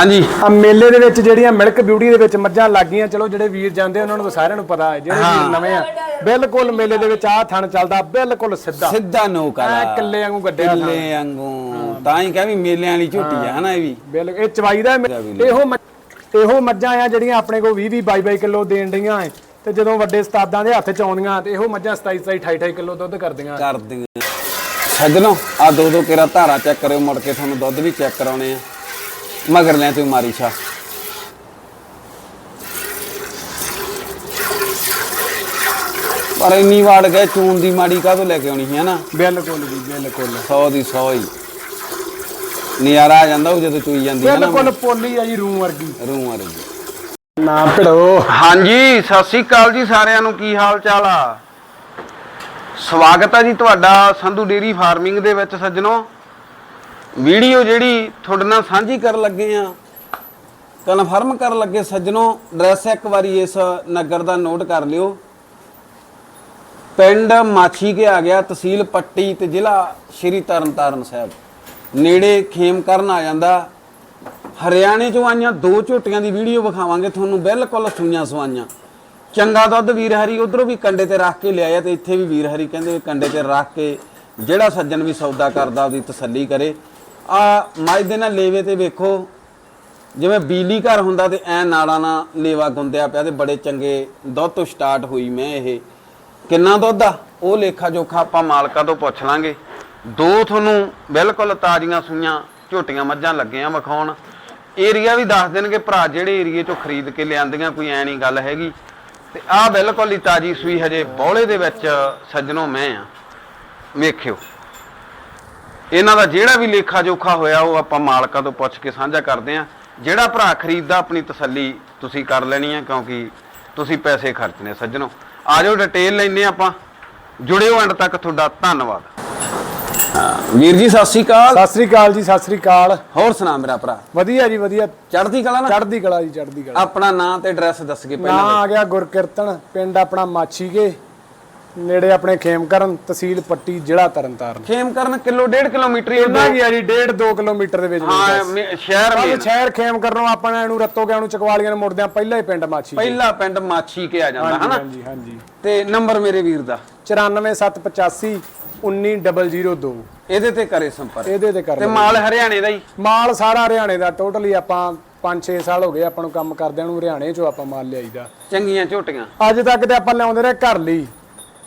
ਹਾਂਜੀ। ਆ ਮੇਲੇ ਦੇ ਵਿੱਚ ਜਿਹੜੀਆਂ ਮਿਲਕ ਬਿਊਟੀ ਦੇ ਵਿੱਚ ਮੱਝਾਂ ਲੱਗੀਆਂ ਚਲੋ ਜਿਹੜੇ ਵੀਰ ਜਾਂਦੇ ਉਹਨਾਂ ਨੂੰ ਸਾਰਿਆਂ ਨੂੰ ਪਤਾ ਹੈ ਜਿਹੜੇ ਵੀਰ ਨਵੇਂ ਆ ਬਿਲਕੁਲ ਮੇਲੇ ਦੇ ਵਿੱਚ ਆ ਥਣ ਚੱਲਦਾ ਬਿਲਕੁਲ ਸਿੱਧਾ। ਸਿੱਧਾ ਨੋਕ ਐ ਕਿੱਲੇ ਵਾਂਗੂ ਗੱਡਿਆ ਥਣ। ਕਿੱਲੇ ਵਾਂਗੂ। ਤਾਂ ਹੀ ਕਹਾਂ ਵੀ ਮੇਲਿਆਂ ਵਾਲੀ ਝੋਟੀ ਆ ਹਨਾ ਇਹ ਵੀ। ਬਿਲਕੁਲ ਇਹ ਚਵਾਈ ਦਾ। ਇਹੋ ਮੱਝ- ਇਹੋ ਮੱਝਾਂ ਆ ਜਿਹੜੀਆਂ ਆਪਣੇ ਕੋਲ 20 20 22 22 ਕਿਲੋ ਦੇਣ ਡਈਆਂ ਐ। ਤੇ ਜਦੋਂ ਵੱਡੇ ਉਸਤਾਦਾਂ ਦੇ ਹੱਥ ਚ ਆਉਂਦੀਆਂ ਤੇ ਇਹੋ ਮੱਝਾਂ 27 27 28 28 ਕਿਲੋ ਦੁੱਧ ਕਰਦੀਆਂ। ਕਰਦੀਆਂ। ਸੱਜਣੋ ਆ ਦੋ ਦੋ ਕੇਰਾ ਧਾਰਾ ਚੈੱਕ ਕਰਿਓ ਮੁੜ ਕੇ ਤੁਹਾਨੂੰ ਦੁੱਧ ਵੀ ਚੈੱਕ ਕਰਾਉਣੇ ਆ। ਮਗਰ ਲੈ ਤੂੰ ਮਾਰੀ ਛਾ। ਪਰ ਇੰਨੀ ਵਾੜ ਗਏ ਚੂਨ ਦੀ ਮਾੜੀ ਕਾਹਤੋਂ ਲੈ ਕੇ ਆਉਣੀ ਸੀ ਹਨਾ? ਬਿਲਕੁਲ ਜੀ ਬਿਲਕੁਲ। 100 ਦੀ 100 ਹੀ। ਨਜ਼ਾਰਾ ਆ ਜਾਂਦਾ ਉਹ ਜਦੋਂ ਚੂਈ ਜਾਂਦੀ ਹੈ ਨਾ ਬਿਲਕੁਲ ਪੋਲੀ ਆ ਜੀ ਰੂਮ ਵਰਗੀ। ਰੂਹ ਵਰਗੀ। ਨਾ ਭਿੜੋ। ਹਾਂਜੀ ਸਤਿ ਸ੍ਰੀ ਅਕਾਲ ਜੀ ਸਾਰਿਆਂ ਨੂੰ ਕੀ ਹਾਲ ਚਾਲ ਆ? ਸਵਾਗਤ ਹੈ ਜੀ ਤੁਹਾਡਾ ਸੰਧੂ ਡੇਰੀ ਫਾਰਮਿੰਗ ਦੇ ਵਿੱਚ ਸੱਜਣੋ। ਵੀਡੀਓ ਜਿਹੜੀ ਤੁਹਾਡੇ ਨਾਲ ਸਾਂਝੀ ਕਰਨ ਲੱਗੇ ਆ ਕਨਫਰਮ ਕਰਨ ਲੱਗੇ ਸੱਜਣੋ ਐਡਰੈਸ ਇੱਕ ਵਾਰੀ ਇਸ ਨਗਰ ਦਾ ਨੋਟ ਕਰ ਲਿਓ। ਪਿੰਡ ਮਾਛੀ ਕੇ ਆ ਗਿਆ, ਤਹਿਸੀਲ ਪੱਟੀ ਤੇ ਜ਼ਿਲ੍ਹਾ ਸ਼੍ਰੀ ਤਰਨਤਾਰਨ ਸਾਹਿਬ। ਨੇੜੇ ਖੇਮ ਕਰਨ ਆ ਜਾਂਦਾ। ਹਰਿਆਣੇ ਚੋਂ ਆਈਆਂ ਦੋ ਝੋਟੀਆਂ ਦੀ ਵੀਡੀਓ ਵਿਖਾਵਾਂਗੇ, ਤੁਹਾਨੂੰ ਬਿਲਕੁਲ ਸੂਈਆਂ ਸਵਾਈਆਂ। ਚੰਗਾ ਦੁੱਧ ਵੀਰ ਹਰੀ ਉਧਰੋਂ ਵੀ ਕੰਡੇ ਤੇ ਰੱਖ ਕੇ ਲਿਆਇਆ ਤੇ ਇੱਥੇ ਵੀ ਵੀਰ ਹਰੀ ਕਹਿੰਦੇ ਵੀ ਕੰਡੇ ਤੇ ਰੱਖ ਕੇ ਜਿਹੜਾ ਸੱਜਣ ਵੀ ਸੌਦਾ ਕਰਦਾ, ਉਹਦੀ ਤਸੱਲੀ ਕਰੇ। ਆ ਮੱਝ ਦੇ ਨਾਲ ਲੇਵੇ ਤੇ ਵੇਖੋ, ਜਿਵੇਂ ਬਿਜਲੀ ਘਰ ਹੁੰਦਾ ਤੇ ਐ ਨਾਲਾਂ ਨਾਲ ਲੇਵਾ ਗੁੰਦਿਆ ਪਿਆ ਤੇ ਬੜੇ ਚੰਗੇ ਦੁੱਧ ਤੋਂ ਸਟਾਰਟ ਹੋਈ ਮੈਂ ਇਹ। ਕਿੰਨਾ ਦੁੱਧ ਆ? ਉਹ ਲੇਖਾ ਜੋਖਾ ਆਪਾਂ ਮਾਲਕਾਂ ਤੋਂ ਪੁੱਛ ਲਾਂਗੇ। ਦੋ ਤੁਹਾਨੂੰ ਬਿਲਕੁਲ ਤਾਜ਼ੀਆਂ ਸੂਈਆਂ ਝੋਟੀਆਂ ਮੱਝਾਂ ਲੱਗੀਆਂ ਵਿਖਾਉਣ। ਏਰੀਆ ਵੀ ਦੱਸ ਦੇਣਗੇ ਭਰਾ, ਜਿਹੜੇ ਏਰੀਏ ਚੋਂ ਖਰੀਦ ਕੇ ਲਿਆਂਦੀਆਂ, ਕੋਈ ਐ ਨਹੀਂ ਗੱਲ ਹੈਗੀ। ਤੇ ਆਹ ਬਿਲਕੁਲ ਹੀ ਤਾਜ਼ੀ ਸੂਈ ਹਜੇ ਬੌਲੇ ਦੇ ਵਿੱਚ ਸੱਜਣੋ ਮੈਂ ਆ। ਵੇਖਿਓ। ਇਹਨਾਂ ਦਾ ਜਿਹੜਾ ਵੀ ਲੇਖਾ ਜੋਖਾ ਹੋਇਆ ਉਹ ਆਪਾਂ ਮਾਲਕਾਂ ਤੋਂ ਪੁੱਛ ਕੇ ਸਾਂਝਾ ਕਰਦੇ ਆ ਜਿਹੜਾ ਭਰਾ ਖਰੀਦਦਾ ਆਪਣੀ ਤਸੱਲੀ ਤੁਸੀਂ ਕਰ ਲੈਣੀ ਹੈ ਕਿਉਂਕਿ ਤੁਸੀਂ ਪੈਸੇ ਖਰਚਨੇ ਸੱਜਣੋ। ਆਜੋ ਡਿਟੇਲ ਲੈਨੇ ਆਪਾਂ। ਜੁੜਿਓ ਐਂਡ ਤੱਕ ਤੁਹਾਡਾ ਧੰਨਵਾਦ। ਵੀਰ ਜੀ ਸਤਿ ਸ੍ਰੀ ਅਕਾਲ। ਸਤਿ ਸ੍ਰੀ ਅਕਾਲ ਜੀ ਸਤਿ ਸ੍ਰੀ ਅਕਾਲ। ਹੋਰ ਸੁਣਾ ਮੇਰਾ ਭਰਾ। ਵਧੀਆ ਜੀ ਵਧੀਆ। ਚੜ੍ਹਦੀ ਕਲਾ ਨਾ ਚੜ੍ਹਦੀ ਕਲਾ ਜੀ ਚੜ੍ਹਦੀ ਕਲਾ। ਆਪਣਾ ਨਾਂ ਤੇ ਐਡਰੈਸ ਦੱਸ ਕੇ ਨਾਂ ਪਹਿਲਾਂ ਆ ਗਿਆ ਗੁਰਕਿਰਤਨ ਪਿੰਡ ਆਪਣਾ ਮਾਛੀਕੇ ਨੇੜੇ ਆਪਣੇ ਖੇਮਕਰਨ ਤਹਿਸੀਲ ਪੱਟੀ ਜ਼ਿਲ੍ਹਾ ਤਰਨਤਾਰਨ। ਖੇਮ ਕਰਨ ਕਿਲੋ 1.5 ਕਿਲੋਮੀਟਰ ਹੀ ਕਿੰਨਾ ਕੀ ਆ ਜੀ 1.5 2 ਕਿਲੋਮੀਟਰ ਦੇ ਵਿੱਚ ਹਾਂ ਮੇ- ਸ਼ਹਿਰ ਬਸ ਮੇਨ। ਸ਼ਹਿਰ ਖੇਮ ਕਰਨੋਂ ਆਪਾਂ ਇਹਨੂੰ ਰੱਤੋ ਗਿਆ ਨੂੰ ਚਕਵਾਲੀਆਂ ਨੂੰ ਮੁੜਦਿਆਂ ਪਹਿਲਾਂ ਹੀ ਪਿੰਡ ਮਾਛੀ ਪਹਿਲਾ ਪਿੰਡ ਮਾਛੀ ਕੇ ਆ ਜਾਂਦਾ ਹਨਾ? ਹਾਂਜੀ ਹਾਂਜੀ। ਤੇ ਨੰਬਰ ਮੇਰੇ ਵੀਰ ਦਾ? 94785 19002 ਇਹਦੇ ਤੇ ਕਰੇ ਸੰਪਰਕ। ਇਹਦੇ ਤੇ ਕਰ ਤੇ ਲਓ। ਮਾਲ ਹਰਿਆਣੇ ਦਾ ਹੀ ਮਾਲ ਸਾਰਾ ਹਰਿਆਣੇ ਦਾ ਟੋਟਲੀ ਆਪਾਂ 5-6 ਸਾਲ ਹੋ ਗਏ ਆਪਾਂ ਨੂੰ ਕੰਮ ਕਰਦਿਆਂ ਨੂੰ ਹਰਿਆਣੇ ਚੋਂ ਆਪਾਂ ਮਾਲ ਲਿਆਈਦਾ। ਚੰਗੀਆਂ ਝੋਟੀਆਂ। ਅੱਜ ਤੱਕ ਤੇ ਆਪਾਂ ਲਿਆਉਂਦੇ ਰਹੇ ਘਰ ਲਈ।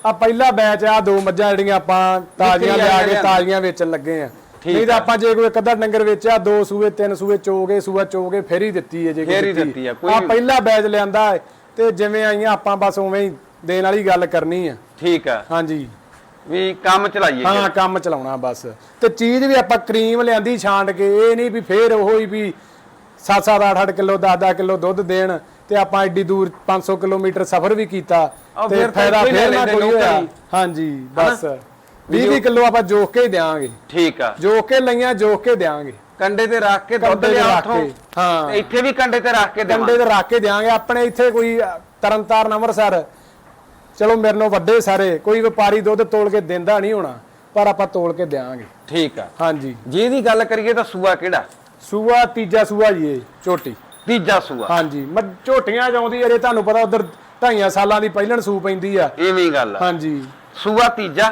ਆ ਪਹਿਲਾ ਬੈਚ ਆ ਦੋ ਮੱਝਾਂ ਜਿਹੜੀਆਂ ਆਪਾਂ ਤਾਜ਼ੀਆਂ ਲਿਆ ਕੇ ਤਾਜ਼ੀਆਂ ਵੇਚਣ ਲੱਗੇ ਆ। ਨਹੀਂ ਤਾਂ ਆਪਾਂ ਜੇ ਕੋਈ ਇੱਕ ਅੱਧਾ ਡੰਗਰ ਵੇਚਿਆ ਦੋ ਸੂਏ ਤਿੰਨ ਸੂਏ ਚੋਗੇ ਸੂਆ ਚੋਗੇ ਫੇਰ ਹੀ ਦਿੱਤੀ ਹੈ ਜੇ ਫੇਰ ਹੀ ਦਿੱਤੀ। ਆ, ਕੋਈ ਆ ਪਹਿਲਾ ਬੈਚ ਲਿਆਂਦਾ ਤੇ ਜਿਵੇਂ ਆਈਆਂ ਆਪਾਂ ਬਸ ਉਵੇਂ ਹੀ ਦੇਣ ਵਾਲੀ ਗੱਲ ਕਰਨੀ ਆ। ਠੀਕ ਆ। ਹਾਂਜੀ। ਵੀ ਕੰਮ ਚਲਾਈਏ ਹਾਂ ਕੰਮ ਚਲਾਉਣਾ ਬਸ। ਤੇ ਚੀਜ਼ ਵੀ ਆਪਾਂ ਕਰੀਮ ਲਿਆਂਦੀ ਛਾਂਟ ਕੇ ਇਹ ਨਹੀਂ ਵੀ ਫੇਰ ਉਹ ਹੀ ਵੀ 7-7 8-8 ਕਿਲੋ 10-10 ਕਿਲੋ ਦੁੱਧ ਦੇਣ। ਤੇ ਆਪਾਂ ਐਡੀ ਦੂਰ 500 ਕਿਲੋਮੀਟਰ ਸਫ਼ਰ ਵੀ ਕੀਤਾ ਤੇ ਫਾਇਦਾ ਫੇਰ ਨਾ ਕੋਈ ਹੋਇਆ। ਦੀ। ਹਾਂਜੀ ਬਸ। 20 ਕਿਲੋ ਆਪਾਂ ਜੋਖ ਕੇ ਹੀ ਦਿਆਂਗੇ। ਠੀਕ ਆ। ਜੋਖ ਕੇ ਲਈਆਂ ਜੋਖ ਕੇ ਦਿਆਂਗੇ। ਕੰਡੇ ਤੇ ਰੱਖ ਕੇ ਦੁੱਧ ਲਿਆ ਕੇ, ਹਾਂ। ਇੱਥੇ ਵੀ ਕੰਡੇ ਤੇ ਰੱਖ ਕੇ ਕੰਡੇ ਤੇ ਰੱਖ ਕੇ ਦਿਆਂਗੇ। ਆਪਣੇ ਇੱਥੇ ਕੋਈ ਤਰਨਤਾਰਨ ਅੰਮ੍ਰਿਤਸਰ। ਚਲੋ ਮੇਰੇ ਨਾਲੋਂ ਵੱਡੇ ਸਾਰੇ। ਕੋਈ ਵਪਾਰੀ ਦੁੱਧ ਤੋਲ ਕੇ ਦਿੰਦਾ ਨਹੀਂ ਹੋਣਾ ਪਰ ਆਪਾਂ ਤੋਲ ਕੇ ਦਿਆਂਗੇ। ਠੀਕ ਆ। ਹਾਂਜੀ। ਜੇ ਇਹਦੀ ਗੱਲ ਕਰੀਏ ਤਾਂ ਸੂਆ ਕਿਹੜਾ? ਸੂਆ ਤੀਜਾ ਸੂਆ ਜੀ ਇਹ ਝੋਟੀ ਤੀਜਾ ਸੂਆ। ਹਾਂਜੀ ਮੈਂ ਝੋਟੀਆਂ ਜਾਉਂਦੀ ਅਰੇ ਤੁਹਾਨੂੰ ਪਤਾ ਉਧਰ ਢਾਈਆਂ ਸਾਲਾਂ ਦੀ ਪਹਿਲਣ ਸੂ ਪੈਂਦੀ ਆ। ਹੀ ਗੱਲ ਆ। ਹਾਂਜੀ। ਸੂਆ ਤੀਜਾ।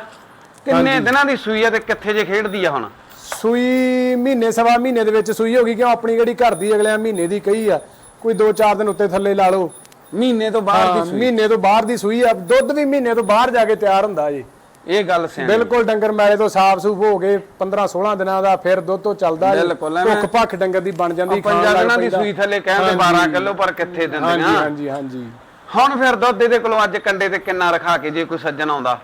ਕਿੰਨੇ ਦਿਨਾਂ ਦੀ ਸੂਈ ਆ ਤੇ ਕਿੱਥੇ ਜੇ ਖੇਡਦੀ ਆ ਹੁਣ? ਸੂਈ ਮਹੀਨੇ ਸਵਾ ਮਹੀਨੇ ਦੇ ਵਿੱਚ ਸੂਈ ਹੋ ਗਈ ਕਿਉਂ ਆਪਣੀ ਜਿਹੜੀ ਘਰ ਦੀ ਅਗਲੇ ਮਹੀਨੇ ਦੀ ਕਹੀ ਆ ਕੋਈ 2-4 ਦਿਨ ਉੱਤੇ ਥੱਲੇ ਲਾ ਲਓ। ਮਹੀਨੇ ਤੋਂ ਬਾਅਦ ਹਾਂ, ਦੀ ਸੂਈ। ਮਹੀਨੇ ਤੋਂ ਬਾਹਰ ਦੀ ਸੂਈ ਆ ਦੁੱਧ ਵੀ ਮਹੀਨੇ ਤੋਂ ਬਾਹਰ ਜਾ ਕੇ ਤਿਆਰ ਹੁੰਦਾ ਜੀ। ਇਹ ਗੱਲ ਸਿਆਣੀ। ਬਿਲਕੁਲ ਡੰਗਰ ਮੈਲੇ ਤੋਂ ਸਾਫ਼ ਸੂਫ ਹੋ ਗਏ 15-16 ਦਿਨਾਂ ਦਾ ਫਿਰ ਦੁੱਧ ਤੋਂ ਚੱਲਦਾ। ਭੁੱਖ ਭੱਖ ਡੰਗਰ ਦੀ ਬਣ ਜਾਂਦੀ ਖਾਣ ਲੱਗ ਦਿਨਾਂ ਦੀ ਪੈਂਦਾ। ਸੂਈ ਥੱਲੇ ਕਹਿੰਦੇ 12 ਕਿਲੋ ਪਰ ਕਿੱਥੇ ਹਾਂਜੀ ਦਿੰਦੀਆਂ ਹਾਂਜੀ ਹਾਂਜੀ। ਹੁਣ ਫਿਰ ਦੁੱਧ ਇਹਦੇ ਕੋਲੋਂ ਅੱਜ ਕੰਡੇ ਤੇ ਕਿੰਨਾ ਰਖਾ ਕੇ ਜੇ ਕੋਈ ਸੱਜਣ ਆਉਂਦਾ?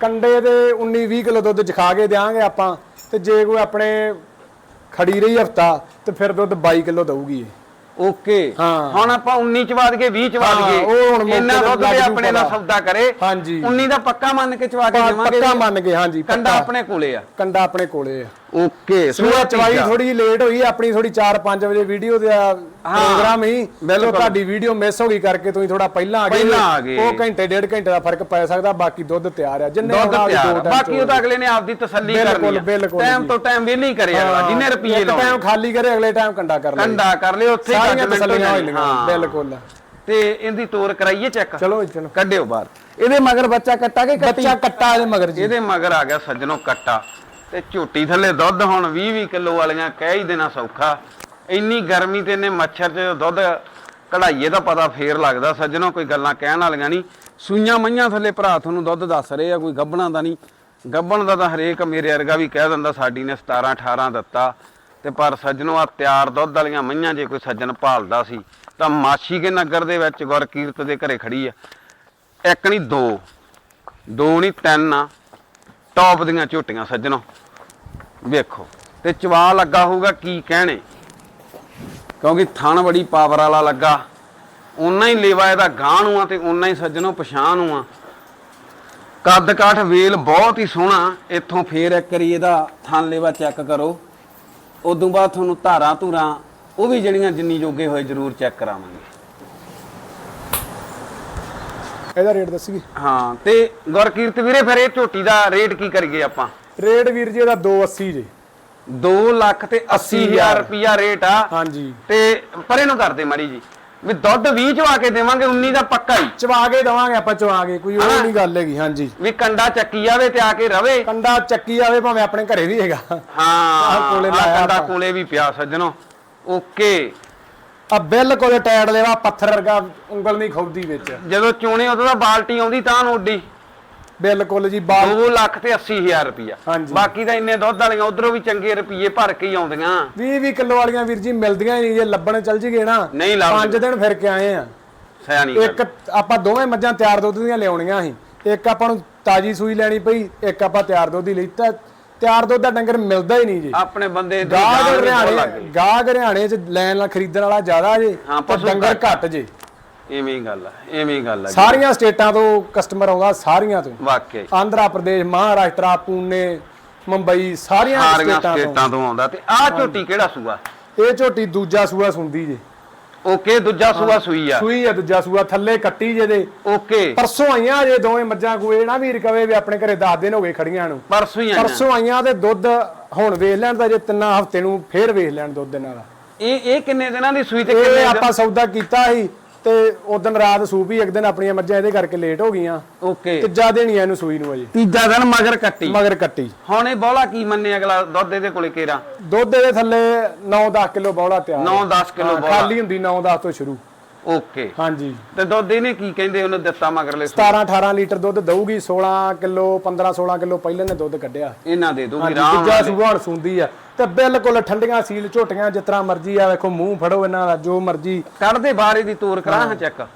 ਕੰਡੇ ਦੇ 19-20 ਕਿਲੋ ਦੁੱਧ ਚਖਾ ਕੇ ਦਿਆਂਗੇ ਆਪਾਂ ਤੇ ਜੇ ਕੋਈ ਆਪਣੇ ਖੜੀ ਰਹੀ ਹਫਤਾ ਤੇ ਫਿਰ ਦੁੱਧ 22 ਕਿਲੋ ਦਊਗੀ ਇਹ। ਓਕੇ। ਹਾਂ। ਹੁਣ ਆਪਾਂ 19 ਚ ਵਧ ਗਏ 20 ਚ ਵਧ ਹਾਂ, ਗਏ। ਉਹ ਹੁਣ ਮੌਕੇ ਇੰਨਾ ਤੇ ਦੁੱਧ ਲੱਗ ਤੇ ਆਪਣੇ ਨਾਲ। ਸੌਦਾ ਕਰੇ। ਹਾਂਜੀ। 19 ਦਾ ਪੱਕਾ ਮੰਨ ਕੇ ਚਵਾ ਕੇ ਦੇਵਾਂਗੇ ਪੱਕਾ ਮੰਨ ਗਏ ਹਾਂਜੀ ਕੰਡਾ ਪੱਕਾ। ਆਪਣੇ ਕੋਲੇ ਆ। ਕੰਡਾ ਆਪਣੇ ਕੋਲੇ ਆ। ਓਕੇ ਸੂਆ ਚਵਾਈ ਥੋੜੀ ਜਿਹੀ ਲੇਟ ਹੋਈ ਆਪਣੀ ਥੋੜੀ 4-5 ਵਜੇ ਵੀਡੀਓ ਦਾ ਪ੍ਰੋਗਰਾਮ ਹੀ। ਬਿਲਕੁਲ। ਜੋ ਤੁਹਾਡੀ ਵੀਡੀਓ ਮਿਸ ਹੋ ਗਈ ਕਰਕੇ ਤੁਸੀਂ ਥੋੜਾ ਪਹਿਲਾਂ ਆ ਗਏ। ਪਹਿਲਾਂ ਆ ਗਏ। ਉਹ ਘੰਟੇ ਡੇਢ ਘੰਟੇ ਦਾ ਫ਼ਰਕ ਪੈ ਸਕਦਾ ਬਾਕੀ ਦੁੱਧ ਤਿਆਰ ਆ। ਜਿੰਨੇ ਦੁੱਧ ਹੋਣਾ ਉਹਦੀ ਤਿਆਰ ਦੋ ਆ। time ਬਾਕੀ ਉਹ ਤਾਂ ਅਗਲੇ ਨੇ ਆਪਦੀ ਤਸੱਲੀ ਬਿਲਕੁਲ, ਕਰਨੀ ਆ। ਬਿਲਕੁਲ ਟਾਈਮ ਜੀ। ਤੋਂ ਟਾਈਮ ਵੇਲੀ ਕਰੇ ਅਗਲਾ ਜਿੰਨੇ ਰੁਪਏ ਇੱਕ ਲਾਉਣੇ। ਟਾਈਮ ਖਾਲੀ ਕਰੇ ਅਗਲੇ ਟਾਈਮ ਕੰਡਾ ਕਰ ਲੈ ਕੰਡਾ ਕਰ ਲਿਓ ਉੱਥੇ ਹੀ ਸਾਰੀਆਂ ਤਸੱਲੀਆਂ ਹੋ ਹਾਂ। ਬਿਲਕੁਲ। ਤੇ ਇਹਦੀ ਤੋਰ ਕਰਾਈਏ ਚੈੱਕ ਚਲੋ ਚਲੋ। ਕੱਢਿਓ ਬਾਹਰ। ਇਹਦੇ ਮਗਰ ਬੱਚਾ ਕੱਟਾ ਕੇ ਕੱਟੀ? ਬੱਚਾ ਕੱਟਾ ਇਹਦੇ ਮਗਰ ਜੀ। ਇਹਦੇ ਮਗਰ ਆ ਗਿਆ ਸੱਜਣੋ ਕੱਟਾ। ਤੇ ਝੋਟੀ ਥੱਲੇ ਦੁੱਧ ਹੁਣ 20 20 ਕਿਲੋ ਵਾਲੀਆਂ ਕਹਿ ਹੀ ਦੇਣਾ ਸੌਖਾ। ਇੰਨੀ ਗਰਮੀ ਤੇ ਇਹਨੇ ਮੱਛਰ 'ਚ ਦੁੱਧ ਕਢਾਈਏ ਦਾ ਪਤਾ ਫੇਰ ਲੱਗਦਾ। ਸੱਜਣੋ ਕੋਈ ਗੱਲਾਂ ਕਹਿਣ ਵਾਲੀਆਂ ਨਹੀਂ। ਸੂਈਆਂ ਮਈਆਂ ਥੱਲੇ ਭਰਾ ਤੁਹਾਨੂੰ ਦੁੱਧ ਦੱਸ ਰਹੇ ਆ ਕੋਈ ਗੱਬਣਾ ਦਾ ਨਹੀਂ। ਗੱਬਣ ਦਾ ਤਾਂ ਹਰੇਕ ਮੇਰੇ ਵਰਗਾ ਵੀ ਕਹਿ ਦਿੰਦਾ ਸਾਡੀ ਨੇ 17 18 ਦਿੱਤਾ। ਤੇ ਪਰ ਸੱਜਣੋ ਆ ਤਿਆਰ ਦੁੱਧ ਵਾਲੀਆਂ ਮਈਆਂ ਜੇ ਕੋਈ ਸੱਜਣ ਭਾਲਦਾ ਸੀ, ਤਾਂ ਮਾਛੀ ਕੇ ਨਗਰ ਦੇ ਵਿੱਚ ਗੁਰਕੀਰਤ ਦੇ ਘਰੇ ਖੜੀ ਆ। ਇੱਕ ਨਹੀਂ, ਦੋ। ਦੋ ਨਹੀਂ, ਤਿੰਨ ਆ। ਟੌਪ ਦੀਆਂ ਝੋਟੀਆਂ ਸੱਜਣੋ। ਵੇਖੋ, ਤੇ ਚਵਾ ਲੱਗਾ ਹੋਊਗਾ ਕੀ ਕਹਿਣੇ। ਕਿਉਂਕਿ ਥਣ ਬੜੀ ਪਾਵਰ ਵਾਲਾ ਲੱਗਾ। ਉਨਾ ਹੀ ਲੇਵਾ ਇਹਦਾ ਗਾਂ ਨੂੰ ਆ ਤੇ ਉਨਾ ਹੀ ਸੱਜਣੋ ਪਛਾਣ ਨੂੰ ਆ। ਕੱਦ ਕਾਠ ਵੇਲ ਬਹੁਤ ਹੀ ਸੋਹਣਾ। ਇੱਥੋਂ ਫੇਰ ਇੱਕ ਵਾਰੀ ਇਹਦਾ ਥਣ ਲੇਵਾ ਚੈੱਕ ਕਰੋ। ਉਦੋਂ ਬਾਅਦ ਤੁਹਾਨੂੰ ਧਾਰਾਂ ਧੂਰਾਂ ਉਹ ਵੀ ਜਿਹੜੀਆਂ ਜਿੰਨੀ ਜੋਗੇ ਹੋਏ ਜ਼ਰੂਰ ਚੈੱਕ ਕਰਾਵਾਂਗੇ। ਇਹਦਾ ਰੇਟ ਦੱਸੀਏ। ਹਾਂ ਤੇ ਗੁਰਕੀਰਤ ਵੀਰੇ ਫਿਰ ਇਹ ਝੋਟੀ ਦਾ ਰੇਟ ਕੀ ਕਰੀਏ ਆਪਾਂ? ਰੇਟ ਵੀਰ ਜੀ ਇਹਦਾ 280 ਜੀ। 2 ਲੱਖ ਤੇ 80000 ਰੁਪਿਆ ਰੇਟ ਆ। ਹਾਂਜੀ। ਤੇ ਪਰੇ ਨੂੰ ਕਰਦੇ ਮਾੜੀ ਜੀ। ਵੀ ਦੁੱਧ 20 ਚਵਾ ਕੇ ਦੇਵਾਂਗੇ 19 ਦਾ ਪੱਕਾ ਹੀ। ਚਵਾ ਕੇ ਦਵਾਂਗੇ ਆਪਾਂ ਚਵਾ ਕੇ ਕੋਈ ਉਹ ਨਹੀਂ ਗੱਲ ਹੈਗੀ ਹਾਂਜੀ। ਵੀ ਕੰਡਾ ਚੱਕੀ ਜਾਵੇ ਤੇ ਆ ਕੇ ਰਵੇ। ਕੰਡਾ ਚੱਕੀ ਆਵੇ ਭਾਵੇਂ ਆਪਣੇ ਘਰੇ ਵੀ ਹੈਗਾ। ਹਾਂ ਆਹ ਕੋਲੇ ਲਾਇਆ ਕੰਡਾ ਆਪਾਂ। ਕੋਲੇ ਵੀ ਪਿਆ ਸੱਜਣੋ। ਓਕੇ। ਆ ਬਿਲਕੁਲ ਟਾਇਰ ਲੈਵਾ ਪੱਥਰ ਵਰਗਾ ਉਂਗਲ ਨਹੀਂ ਖੋਬਦੀ ਵਿੱਚ। ਜਦੋਂ ਚੋਣੇ ਉਦੋਂ ਦਾ ਬਾਲਟੀ ਆਉਂਦੀ ਤਾਂ ਨੂੰ ਉੱਡੀ ਬਿਲਕੁਲ ਜੀ ਬਾਲ 2 ਲੱਖ ਤੇ 80000 ਰੁਪਿਆ ਹਾਂਜੀ। ਬਾਕੀ ਤਾਂ ਇੰਨੇ ਦੁੱਧ ਵਾਲੀਆਂ ਉਧਰੋਂ ਵੀ ਚੰਗੇ ਰੁਪਏ ਭਰ ਕੇ ਹੀ ਆਉਂਦੀਆਂ 20 20 ਕਿਲੋ ਵਾਲੀਆਂ ਵੀਰ ਜੀ ਮਿਲਦੀਆਂ ਨਹੀਂ ਜੇ ਲੱਭਣ ਚੱਲ ਜੀਗੇ ਨਾ। ਪੰਜ ਦਿਨ ਫਿਰ ਕੇ ਆਏ ਆ ਸਿਆਣੀ। ਇੱਕ ਆਪਾਂ ਦੋਵੇਂ ਮੱਝਾਂ ਤਿਆਰ ਦੁੱਧ ਦੀਆਂ ਲਿਆਉਣੀਆਂ ਸੀ ਇੱਕ ਆਪਾਂ ਨੂੰ ਤਾਜੀ ਸੂਈ ਲੈਣੀ ਪਈ ਇੱਕ ਆਪਾਂ ਤਿਆਰ ਦੁੱਧ ਦੀ ਲਈ ਤਾਂ ਤਿਆਰ ਦੁੱਧ ਦਾ ਡੰਗਰ ਮਿਲਦਾ ਹੀ ਨਹੀਂ ਜੀ ਆਪਣੇ ਬੰਦੇ ਲੱਗ ਹਰਿਆਣੇ ਗਾਹਕ ਹਰਿਆਣੇ ਚ ਲੈਣ ਨਾਲ ਖਰੀਦਣ ਵਾਲਾ ਜ਼ਿਆਦਾ ਜੇ ਪਸ਼ੂ ਡੰਗਰ। ਘੱਟ ਜੇ ਐਵੇਂ ਹੀ ਗੱਲ ਆ ਐਵੇਂ ਹੀ ਗੱਲ ਆ ਜੀ। ਸਾਰੀਆਂ ਸਟੇਟਾਂ ਤੋਂ ਕਸਟਮਰ ਆਉਂਦਾ ਸਾਰੀਆਂ ਤੋਂ। ਵਾਕਿਆ ਹੀ। ਆਂਧਰਾ ਪ੍ਰਦੇਸ਼ ਮਹਾਰਾਸ਼ਟਰ ਪੂਨੇ ਮੁੰਬਈ ਸਾਰੀਆਂ ਸਾਰੀਆਂ ਸਟੇਟਾਂ ਤੋਂ। ਸਟੇਟਾਂ ਤੋਂ ਆਉਂਦਾ ਤੇ ਆਹ ਝੋਟੀ ਕਿਹੜਾ ਸੂਆ? ਇਹ ਝੋਟੀ ਦੂਜਾ ਸੂਆ ਸੁੰਦੀ ਜੇ। ਓਕੇ ਦੂਜਾ ਸੂਆ ਸੂਈ ਆ। ਸੂਈ ਆ ਦੂਜਾ ਸੂਆ ਥੱਲੇ ਕੱਟੀ ਜੇ ਦੇ ਓਕੇ। ਪਰਸੋਂ ਆਈਆਂ ਜੇ ਦੋਵੇਂ ਮੱਝਾਂ ਕੋਈ ਨਾ ਵੀਰ ਕਵੇ ਵੀ ਆਪਣੇ ਘਰੇ 10 ਦਿਨ ਹੋ ਗਏ ਖੜੀਆਂ ਨੂੰ। ਪਰਸੋਂ ਹੀ ਆਈਆਂ। ਪਰਸੋਂ ਆਈਆਂ ਤੇ ਦੁੱਧ ਹੁਣ ਵੇਖ ਲੈਣ ਤਾਂ ਜੇ ਤਿੰਨਾਂ ਹਫ਼ਤੇ ਨੂੰ ਫੇਰ ਵੇਖ ਲੈਣ ਦੁੱਧ ਇਹਨਾਂ ਦਾ। ਇਹ ਇਹ ਕਿੰਨੇ ਦਿਨਾਂ ਦੀ ਸੂਈ ਤੇ ਇਹ ਕਿੰਨੇ ਆਪਾਂ ਸੌਦਾ ਕੀਤਾ ਸੀ। ਤੇ ਉਦੋਂ ਰਾਤ ਸੂਪੀ ਇੱਕ ਦਿਨ ਆਪਣੀਆਂ ਮੱਝਾਂ ਇਹਦੇ ਕਰਕੇ ਲੇਟ ਹੋ ਗਈਆਂ। ਓਕੇ। ਤੀਜਾ ਦਿਨ ਹੀ ਆ ਇਹਨੂੰ ਸੂਈ ਨੂੰ ਅਜੇ। ਤੀਜਾ ਦਿਨ ਮਗਰ ਕੱਟੀ। ਮਗਰ ਕੱਟੀ। ਹੁਣ ਇਹ ਬੋਲਾ ਕੀ ਮੰਨੇ ਅਗਲਾ ਦੁੱਧ ਇਹਦੇ ਕੋਲੇ ਕੇਰਾ ਦੁੱਧ ਇਹਦੇ ਥੱਲੇ 9-10 ਕਿਲੋ ਬੌਲਾ ਤਿਆਰ। 9-10 ਕਿਲੋ ਬੋਲਾ। ਖਾਲੀ ਹੁੰਦੀ 9-10 ਤੋਂ ਸ਼ੁਰੂ। ਓਕੇ ਹਾਂਜੀ। ਤੇ ਦੁੱਧ ਇਹਨੇ ਕੀ ਕਹਿੰਦੇ ਉਹਨੇ ਦਿੱਤਾ ਮਗਰਲੇ ਸੂਈ? 17-18 ਲੀਟਰ ਦੁੱਧ ਦਊਗੀ 16 ਕਿਲੋ 15-16 ਕਿਲੋ ਪਹਿਲੇ ਨੇ ਦੁੱਧ ਕੱਢਿਆ। ਇਹਨਾਂ ਦੇ ਦੂਗੀ ਹਾਂਜੀ ਰਾਮ ਦੂਜਾ ਸੂਆ ਹੁਣ ਸੁੰਦੀ ਆ। ਤੇ ਬਿਲਕੁਲ ਠੰਡੀਆਂ ਸੀਲ ਝੋਟੀਆਂ ਜਿਸ ਤਰ੍ਹਾਂ ਮਰਜ਼ੀ ਆ ਵੇਖੋ ਮੂੰਹ ਫੜੋ ਇਹਨਾਂ ਦਾ ਜੋ ਮਰਜ਼ੀ। ਕੱਢਦੇ ਬਾਹਰ ਇਹਦੀ ਤੋਰ ਕਰਾਂ ਹਾਂ। ਚੈੱਕ?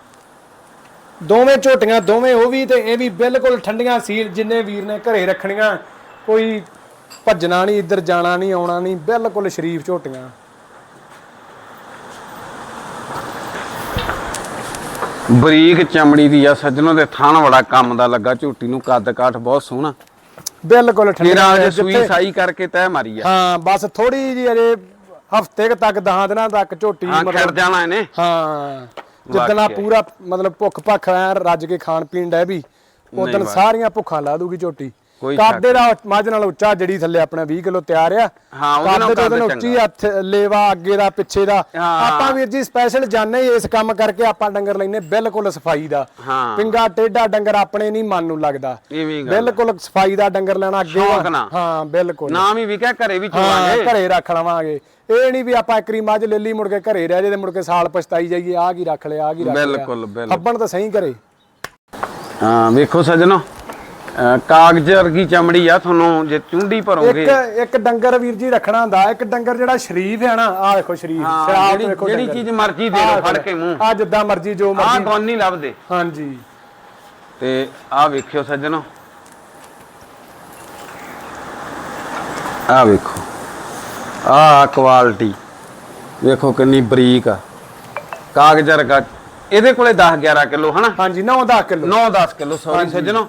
ਦੋਵੇਂ ਝੋਟੀਆਂ ਦੋਵੇਂ ਉਹ ਵੀ ਤੇ ਇਹ ਵੀ ਬਿਲਕੁਲ ਠੰਡੀਆਂ ਸੀਲ ਜਿੰਨੇ ਵੀਰ ਨੇ ਘਰੇ ਰੱਖਣੀਆਂ ਕੋਈ ਭੱਜਣਾ ਨਹੀਂ ਇੱਧਰ ਜਾਣਾ ਨਹੀਂ ਆਉਣਾ ਨਹੀਂ ਬਿਲਕੁਲ ਸ਼ਰੀਫ ਝੋਟੀਆਂ। ਬਰੀਕ ਚਮੜੀ ਦੀ ਆ ਸੱਜਣੋ ਦੇ ਥਣ ਬੜਾ ਕੰਮ ਦਾ ਲੱਗਾ ਝੂਟੀ ਨੂੰ ਕੱਦ ਕਾਠ ਬਹੁਤ ਸੋਹਣਾ ਬਿਲਕੁਲ ਠੰਡੀਆਂ ਅਜੇ ਸੂਈ ਸਾਈ ਕਰਕੇ ਤੈ ਮਾਰੀ ਆ ਹਾਂ ਬਸ ਥੋੜੀ ਜੀ ਅਜੇ ਹਫ਼ਤੇ ਤੱਕ 10 ਦਿਨਾਂ ਤੱਕ ਝੋਟੀ ਹਾਂ ਖੜ ਜਾਣਾ ਇਹਨੇ ਹਾਂ ਜਿੱਦਣ। ਪੂਰਾ ਮਤਲਬ ਭੁੱਖ ਭੱਖ ਐ ਰੱਜ ਕੇ ਖਾਣ ਪੀਣ ਡੈ ਵੀ ਉਦੋਂ। ਸਾਰੀਆਂ ਭੁੱਖਾਂ ਲਾ ਦੂਗੀ ਝੋਟੀ ਕੋਈ ਕਾਦੇ ਦਾ ਮੱਝ ਨਾਲ ਉੱਚਾ ਜੜੀ ਥੱਲੇ ਆਪਣਾ 20 ਕਿਲੋ ਤਿਆਰ ਆ। ਹਾਂ, ਉਹਦੇ ਨਾਲ ਕੱਦ ਨਾਲ ਉੱਚੀ ਹੱਥ ਲੇਵਾ ਅੱਗੇ ਦਾ ਪਿੱਛੇ ਦਾ। ਆਪਾਂ ਵੀਰ ਜੀ ਸਪੈਸ਼ਲ ਜਾਣੇ ਇਸ ਕੰਮ ਕਰਕੇ ਆਪਾਂ ਡੰਗਰ ਲੈਨੇ ਬਿਲਕੁਲ ਸਫ਼ਾਈ ਦਾ। ਪਿੰਗਾ ਟੇਡਾ ਡੰਗਰ ਆਪਣੇ ਨਹੀਂ ਮਨ ਨੂੰ ਲੱਗਦਾ। ਬਿਲਕੁਲ ਸਫ਼ਾਈ ਦਾ ਡੰਗਰ ਲੈਣਾ ਅੱਗੇ ਆ। ਹਾਂ ਬਿਲਕੁਲ। ਨਾਮ ਹੀ ਵਿਕਿਆ ਘਰੇ ਵੀ ਚੋਵਾਂਗੇ। ਘਰੇ ਰੱਖ ਲਵਾਂਗੇ। ਇਹ ਨਹੀਂ ਵੀ ਆਪਾਂ ਇੱਕਰੀ ਮੱਝ ਲੈ ਲਈ ਮੁੜ ਕੇ ਘਰੇ ਰਹਿ ਜੇ ਤੇ ਮੁੜ ਕੇ ਸਾਲ ਪਛਤਾਈ ਜਾਈਏ ਆਹ ਕੀ ਰੱਖ ਲਿਆ ਆਹ ਕੀ ਰੱਖ ਲਿਆ। ਬਿਲਕੁਲ ਬਿਲਕੁਲ। ਹੱਬਣ ਤਾਂ ਸਹੀ ਘਰੇ ਹਾਂ ਵੇਖੋ ਸੱਜਣੋ। ਅਹ ਕਾਗਜ਼ ਵਰਗੀ ਚਮੜੀ ਆ ਤੁਹਾਨੂੰ ਜੇ ਚੁੰਡੀ ਭਰੋਗੇ। ਇੱਕ ਇੱਕ ਡੰਗਰ ਵੀਰ ਜੀ ਰੱਖਣਾ ਹੁੰਦਾ ਇੱਕ ਡੰਗਰ ਜਿਹੜਾ ਸ਼ਰੀਫ ਹੈ ਨਾ ਆਹ ਦੇਖੋ ਸ਼ਰੀਫ ਜਿਹੜੀ-। ਚੀਜ਼ ਮਰਜ਼ੀ ਦੇ ਆਹ ਫੜ ਕੇ ਮੂੰਹ। ਆ ਜਿੱਦਾਂ ਮਰਜ਼ੀ ਜੋ ਮਰਜ਼ੀ। ਗੁਣ ਨਹੀਂ ਲੱਭਦੇ? ਹਾਂਜੀ। ਤੇ ਆਹ ਵੇਖਿਓ ਸੱਜਣੋ। ਆਹ ਵੇਖੋ। ਆਹ ਕੁਆਲਿਟੀ ਵੇਖੋ ਕਿੰਨੀ ਬਰੀਕ ਆ। ਕਾਗਜ਼ ਰਗਾ ਇਹਦੇ ਕੋਲੇ 10 11 ਕਿਲੋ ਹਨਾ? ਹਾਂਜੀ 9-10 ਕਿਲੋ। 9-10 ਕਿਲੋ ਸੌਰੀ ਸੱਜਣੋ।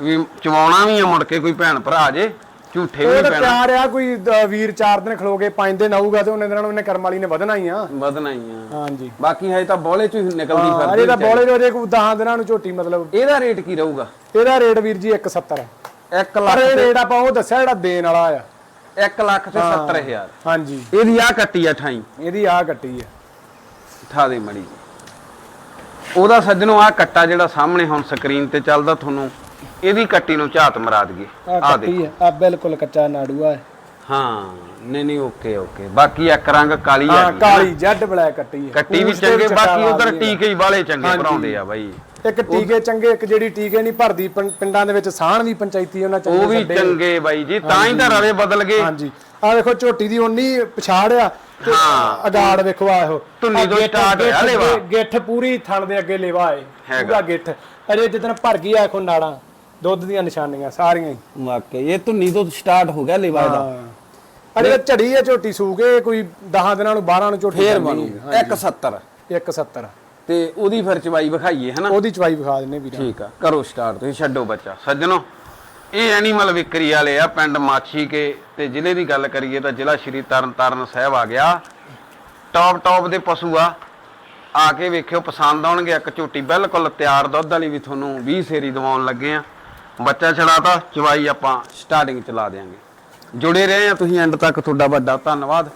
ਵੀ ਚਵਾਉਣਾ ਵੀ ਆ ਮੁੜ ਕੇ ਕੋਈ ਭੈਣ ਭਰਾ ਜੇ ਝੂਠੇ ਵੀ ਉਹ ਤਾਂ ਪੈਣਾ। ਤਿਆਰ ਆ ਕੋਈ ਅ, ਵੀਰ 4 ਦਿਨ ਖਲੋ ਕੇ 5 ਦਿਨ ਆਊਗਾ ਤੇ ਉਹਨੇ ਦਿਨਾਂ ਨੂੰ ਉਹਨੇ ਕਰਮ ਵਾਲੀ ਨੇ ਵਧਣਾ ਹੀ ਆ। ਵਧਣਾ ਹੀ ਆ। ਹਾਂਜੀ। ਬਾਕੀ ਹੈ ਤਾਂ ਬੋਲੇ ਚ ਹੀ ਨਿਕਲਦੀ ਹਾਂ, ਫਿਰਦੀ ਅਜੇ ਤਾਂ ਬੋਲੇ ਜੋ ਜੇ ਕੋਈ 10 ਦਿਨਾਂ ਨੂੰ ਝੋਟੀ ਮਤਲਬ। ਇਹਦਾ ਰੇਟ ਕੀ ਰਹੂਗਾ? ਇਹਦਾ ਰੇਟ ਵੀਰ ਜੀ 170 1 ਪਰ ਲੱਖ ਇਹ ਰੇਟ ਆਪਾਂ ਉਹ ਦੱਸਿਆ ਜਿਹੜਾ ਦੇਣ ਵਾਲਾ ਆ। 1 ਲੱਖ ਤੇ 70000 ਹਾਂਜੀ। ਇਹਦੀ ਆ ਕੱਟੀ ਆ ਠਾਈ। ਇਹਦੀ ਆ ਕੱਟੀ ਆ। ਠਾ ਦੇ ਮੜੀ। ਉਹਦਾ ਸੱਜਣੋ ਆ ਕੱਟਾ ਜਿਹੜਾ ਸਾਹਮਣੇ ਹੁਣ ਸਕਰੀਨ ਤੇ ਚੱਲਦਾ ਤੁਹਾਨੂੰ ਇਹਦੀ ਕੱਟੀ ਨੂੰ ਝਾਤ ਮਰਾ ਦਈਏ। ਆ ਆ ਦੇ ਕੱਟੀ ਆ ਆ ਬਿਲਕੁਲ ਕੱਚਾ ਨਾੜੂ ਆ ਹਾਂ ਨਹੀਂ ਨਹੀਂ ਓਕੇ ਓਕੇ। ਬਾਕੀ ਇੱਕ ਰੰਗ ਕਾਲੀ ਹਾਂ ਆ ਕਾਲੀ ਜੈਡ ਬਲੈਕ ਕੱਟੀ ਆ ਕੱਟੀ ਵੀ ਚੰਗੇ ਬਾਕੀ ਉਧਰ ਵੀ ਟੀਕੇ ਹੀ ਵਾਲੇ ਚੰਗੇ ਭਰਾਉਂਦੇ ਆ ਬਾਈ। ਇੱਕ ਟੀਕੇ ਚੰਗੇ ਇੱਕ ਜਿਹੜੀ ਟੀਕੇ ਨਹੀਂ ਭਰਦੀ ਪਿੰ- ਪਿੰਡਾਂ ਦੇ ਵਿੱਚ ਸਾਹਣ ਵੀ ਪੰਚਾਇਤੀ ਉਹਨਾਂ ਚੰਗੇ ਉਹ ਵੀ ਛੱਡੇ। ਚੰਗੇ ਬਾਈ ਜੀ ਤਾਂ ਹੀ ਤਾਂ ਰਵੇ ਬਦਲ ਗਏ। ਹਾਂਜੀ। ਆ ਦੇਖੋ ਝੋਟੀ ਦੀ ਉਨੀ ਪਛਾੜ ਆ ਤੇ ਹਾਂ। ਅਗਾੜ ਵੇਖੋ ਆ ਇਹੋ ਧੁੰਨੀ ਆਹ ਤੋਂ ਗਿੱਠ- start ਹੋਇਆ ਗਿੱਠ- ਲੇਵਾ। ਗਿੱਠ ਪੂਰੀ ਥਣ ਦੇ ਅੱਗੇ ਲੇਵਾ ਏ ਹੈਗਾ। ਪੂਰਾ ਗਿੱਠ। ਅਜੇ ਜਿੱਦਣ ਭਰ ਗਈ ਆ ਦੇਖੋ ਨਾੜਾਂ ਦੁੱਧ ਦੀਆਂ ਨਿਸ਼ਾਨੀਆਂ ਸਾਰੀਆਂ ਹੀ। ਵਾਕਈ ਇਹ ਧੁੰਨੀ ਤੋਂ ਸਟਾਰਟ ਹੋ ਗਿਆ ਲੇਵਾ ਦਾ। ਤਾਂ ਝੜੀ ਆ ਝੋਟੀ ਸੂ ਕੇ ਕੋਈ 10 ਦਿਨਾਂ ਨੂੰ 12 ਨੂੰ ਝੋਟੀ ਫੇਰ ਬਣੂ ਹੈ। 170 170 ਤੇ ਉਹਦੀ ਫਿਰ ਚਵਾਈ ਵਿਖਾਈਏ ਹਨਾ? ਉਹਦੀ ਚਵਾਈ ਵਿਖਾ ਦਿੰਨੇ ਵੀਰਾਂ ਠੀਕ ਆ ਕਰੋ ਸਟਾਰਟ ਤੁਸੀਂ ਛੱਡੋ ਬੱਚਾ। ਸੱਜਣੋ ਇਹ ਐਨੀਮਲ ਵਿਕਰੀ ਵਾਲੇ ਆ ਪਿੰਡ ਮਾਛੀ ਕੇ। ਤੇ ਜ਼ਿਲ੍ਹੇ ਦੀ ਗੱਲ ਕਰੀਏ ਤਾਂ ਜ਼ਿਲ੍ਹਾ ਸ਼੍ਰੀ ਤਰਨਤਾਰਨ ਸਾਹਿਬ ਆ ਗਿਆ। ਟੌਪ ਟੌਪ ਦੇ ਪਸ਼ੂ ਆ। ਆ ਕੇ ਵੇਖਿਓ, ਪਸੰਦ ਆਉਣਗੇ। ਇੱਕ ਝੋਟੀ ਬਿਲਕੁਲ ਤਿਆਰ, ਦੁੱਧ ਵਾਲੀ ਵੀ ਤੁਹਾਨੂੰ 20 ਸੇਰੀ ਦਵਾਉਣ ਲੱਗੇ ਆ। ਬੱਚਾ ਛੜਾਤਾ ਚਵਾਈ ਆਪਾਂ ਸਟਾਰਟਿੰਗ ਚ ਲਾ ਦੇਾਂਗੇ ਜੁੜੇ ਰਹੇ ਆ ਤੁਸੀਂ ਐਂਡ ਤੱਕ। ਤੁਹਾਡਾ ਵੱਡਾ ਧੰਨਵਾਦ।